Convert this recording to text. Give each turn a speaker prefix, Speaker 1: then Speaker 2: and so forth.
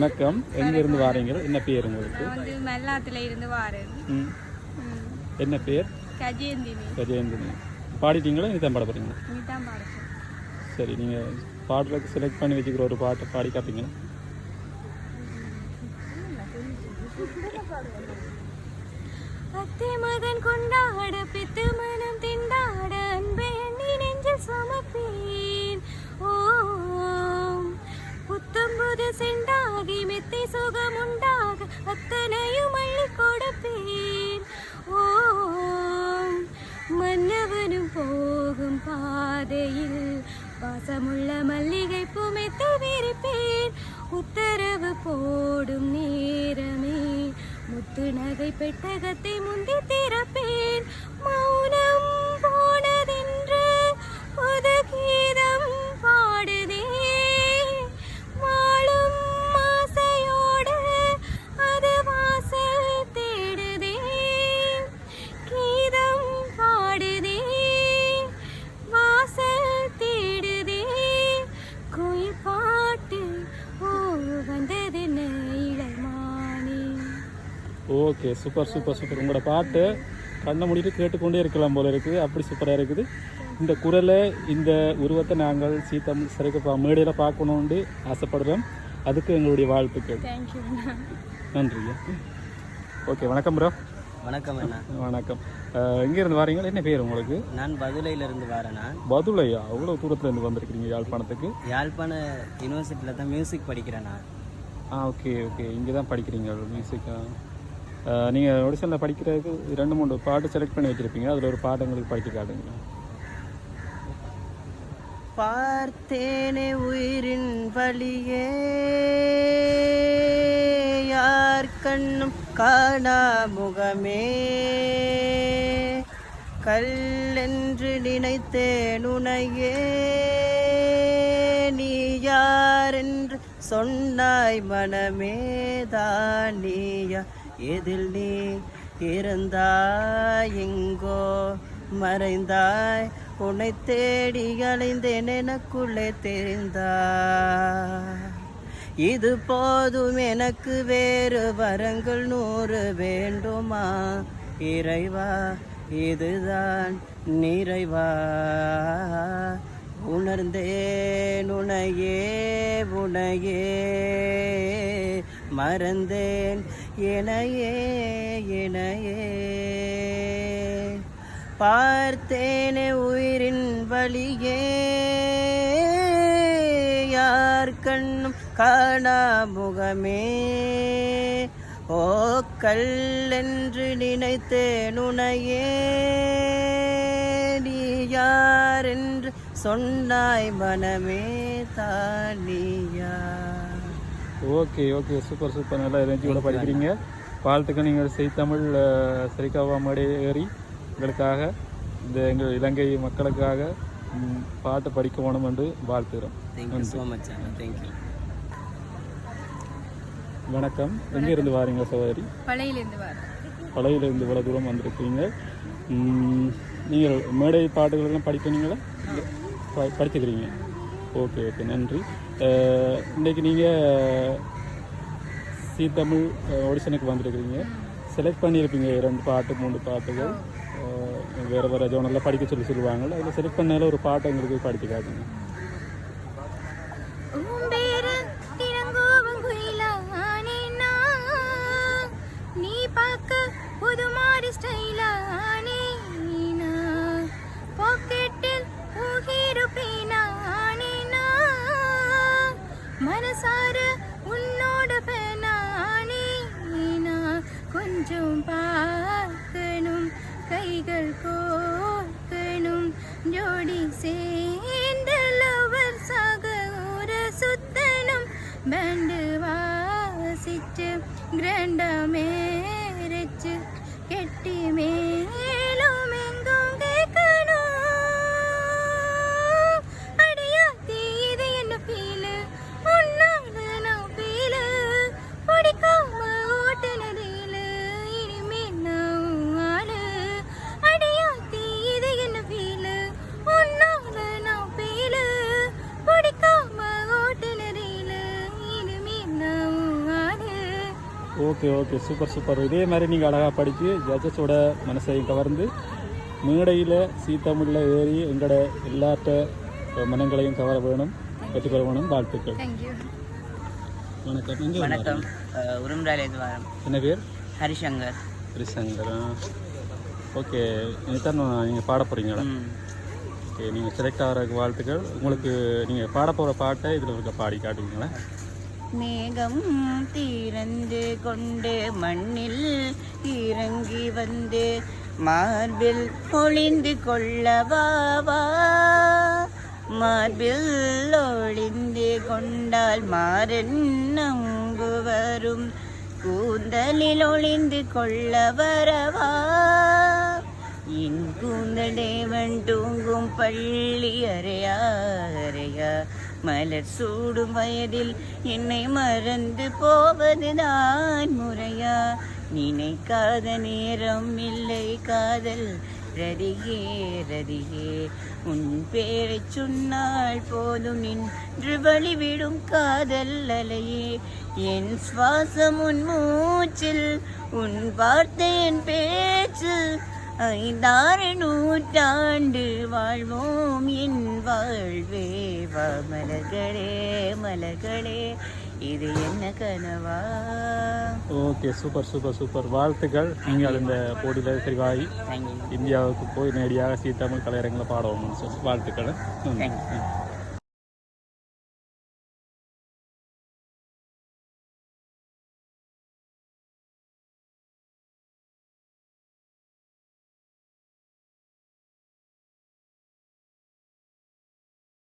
Speaker 1: வணக்கம். எங்க இருந்து வாரீங்க? என்ன பேர் உங்களுக்கு?
Speaker 2: வந்து மெல்லாத்துல இருந்து வாரேன்.
Speaker 1: என்ன பேர்?
Speaker 2: கஜேந்தினி.
Speaker 1: கஜேந்திரன் பாடிட்டீங்களா? நீ தான் பாட போறீங்களா?
Speaker 2: நீ தான் பாடுறேன்
Speaker 1: சரி நீங்கள் பாடலுக்கு செலக்ட் பண்ணி வச்சுக்கிற ஒரு பாட்டை பாடி காப்பீங்களா
Speaker 2: அத்தை மகன் கொண்டாட பித்து மனம் திண்டாட அன்பை நெஞ்சில் சுமப்பேன் அத்தனையும் அள்ளி கொடுப்பேன் ஓம் மன்னவனும் போகும் பாதையில் வாசமுள்ள மல்லிகை புமைத்து விரிப்பேன் உத்தரவு போடும் நேரமே முத்து நகை பெட்டகத்தை முந்தி திறப்பேன்
Speaker 1: ஓகே சூப்பர் சூப்பர் சூப்பர் உங்களோட பாட்டு கண்ணை மூடிட்டு கேட்டுக்கொண்டே இருக்கலாம் போல இருக்குது அப்படி சூப்பராக இருக்குது. இந்த குரலை இந்த உருவத்தை நாங்கள் சீத்தமிழ் சிறைக்கப்பா மேடையில் பார்க்கணுன்ட்டு ஆசைப்படுறோம். அதுக்கு எங்களுடைய வாழ்த்துக்கள். நன்றி ஓகே வணக்கம் ப்ரோ
Speaker 3: வணக்கம் அண்ணா.
Speaker 1: வணக்கம். எங்கேருந்து வாரீங்க? என்ன பேர் உங்களுக்கு?
Speaker 3: நான் பதுளையிலிருந்து வரேண்ணா
Speaker 1: பதுளையா? அவ்வளோ தூரத்துலேருந்து வந்திருக்கிறீங்க யாழ்ப்பாணத்துக்கு?
Speaker 3: யாழ்ப்பாண யூனிவர்சிட்டியில் தான் மியூசிக் படிக்கிறேண்ணா
Speaker 1: ஆ ஓகே ஓகே. இங்கே தான் படிக்கிறீங்க மியூசிக்கா நீங்கள் ஒடிசனில் படிக்கிறதுக்கு ரெண்டு மூணு பாட்டு செலக்ட் பண்ணி வச்சுருப்பீங்க. அதில் ஒரு பாட்டு எங்களுக்கு படித்து காட்டுங்க.
Speaker 3: பார்த்தேனே உயிரின் வழியே யார் கண்ணும் காணா முகமே. கல்லென்று நினைத்தேன் உனையே நீ யார் என்று சொன்னாய் மனமே. தானியா எதில் நீ இருந்தாய் எங்கோ மறைந்தாய்? உன்னை தேடி அலைந்தேன் எனக்குள்ளே தெரிந்தாய். இது போதும் எனக்கு வேறு வரங்கள் நூறு வேண்டுமா? இறைவா இதுதான் நிறைவா? உணர்ந்தேன் உனையே உனையே. மறந்தேன் எனையே எனையே. பார்த்தேனே உயிரின் வழியே. யார் கண்ணும் காணா முகமே. ஓ கல்லென்று நினைத்தேன் உனையே. நீ யார் என்று சொன்னாய் மனமே Tania
Speaker 1: okay okay. Super super. நல்லா எனர்ஜியோட படிக்கிறீங்க. வாழ்த்துக்கள். நீங்கள் செய்தமிழ் சரிகாவா மேடை ஏறி எங்களுக்காக இந்த எங்கள் இலங்கை மக்களுக்காக பாட்டு படிக்க வேணும் என்று வாழ்த்துகிறோம். வணக்கம். எங்கே இருந்து வாரீங்க சகோதரி?
Speaker 2: பழையிலேருந்து
Speaker 1: பழையிலிருந்து இவ்வளோ தூரம் வந்திருக்கீங்க நீங்கள் மேடை பாட்டுகளெல்லாம் படிக்கிறீங்களா இல்ல, ப- படிச்சுக்கிறீங்க. ஓகே ஓகே நன்றி. இன்றைக்கி நீங்கள் நீங்கள் தமிழ் ஆடிஷனுக்கு வந்திருக்கிறீங்க. செலக்ட் பண்ணியிருப்பீங்க ரெண்டு பாட்டு மூணு பாட்டுகள். வேறு வேறு ஜோனலில் படிக்க சொல்லி சொல்லுவாங்கள்ல அதில் செலக்ட் பண்ணால ஒரு பாட்டு எங்களுக்கு படித்து காட்டுங்க.
Speaker 2: நீ பார்க்க புது மாதிரி ஸ்டைலா
Speaker 1: ஓகே ஓகே சூப்பர் சூப்பர் இதே மாதிரி நீங்கள் அழகாக படித்து ஜட்ஜஸோட மனசையும் கவர்ந்து மேடையில் சீத்தமிழில் ஏறி எங்களோட எல்லாத்த மனங்களையும் கவர வேணும் வெற்றி பெற வேணும். வாழ்த்துக்கள். வணக்கம்.
Speaker 4: வணக்கம். உரும்ராலேருந்து வாரம்
Speaker 1: என்ன பேர்?
Speaker 4: ஹரிசங்கர்.
Speaker 1: ஹரிசங்கரா? ஓகே இதுதான் நீங்கள் பாட போகிறீங்களா ஓகே நீங்கள் செலக்ட் ஆகிறதுக்கு வாழ்த்துக்கள். உங்களுக்கு நீங்கள் பாட போகிற பாட்டை இதில் இருக்க பாடி காட்டுவீங்களா?
Speaker 4: மேகம் தீரந்து கொண்டு மண்ணில் இறங்கி வந்து மார்பில் ஒளிந்து கொள்ளவாவா மார்பில் ஒளிந்து கொண்டால் மாறன் அங்கு வரும். கூந்தலில் ஒளிந்து கொள்ள வரவா என் கூந்தடேவன் தூங்கும் பள்ளி அறையா அறையா. மலர் சூடும் வயதில் என்னை மறந்து போவது நான் முறையா? நினைக்காத நேரம் இல்லை காதல். ரதியே ரதியே உன் பேரை சொன்னால் போதும். நின்று வழிவிடும் காதல் அலையே. என் சுவாசம் உன் மூச்சில் உன் வார்த்தை என் பேச்சு ஐந்தாறு நூற்றாண்டு வாழ்வோம் என் வாழ்வே. வா மலர்களே மலர்களே இது என்ன கனவா?
Speaker 1: Okay super super super. வாழ்த்துக்கள். நீங்கள் இந்த போட்டியில் தெரிவாகி இந்தியாவுக்கு போய் நேரடியாக சீத்தமிழ் கலையரங்கில் பாடணும்னு சொல்லி. வாழ்த்துக்கள்.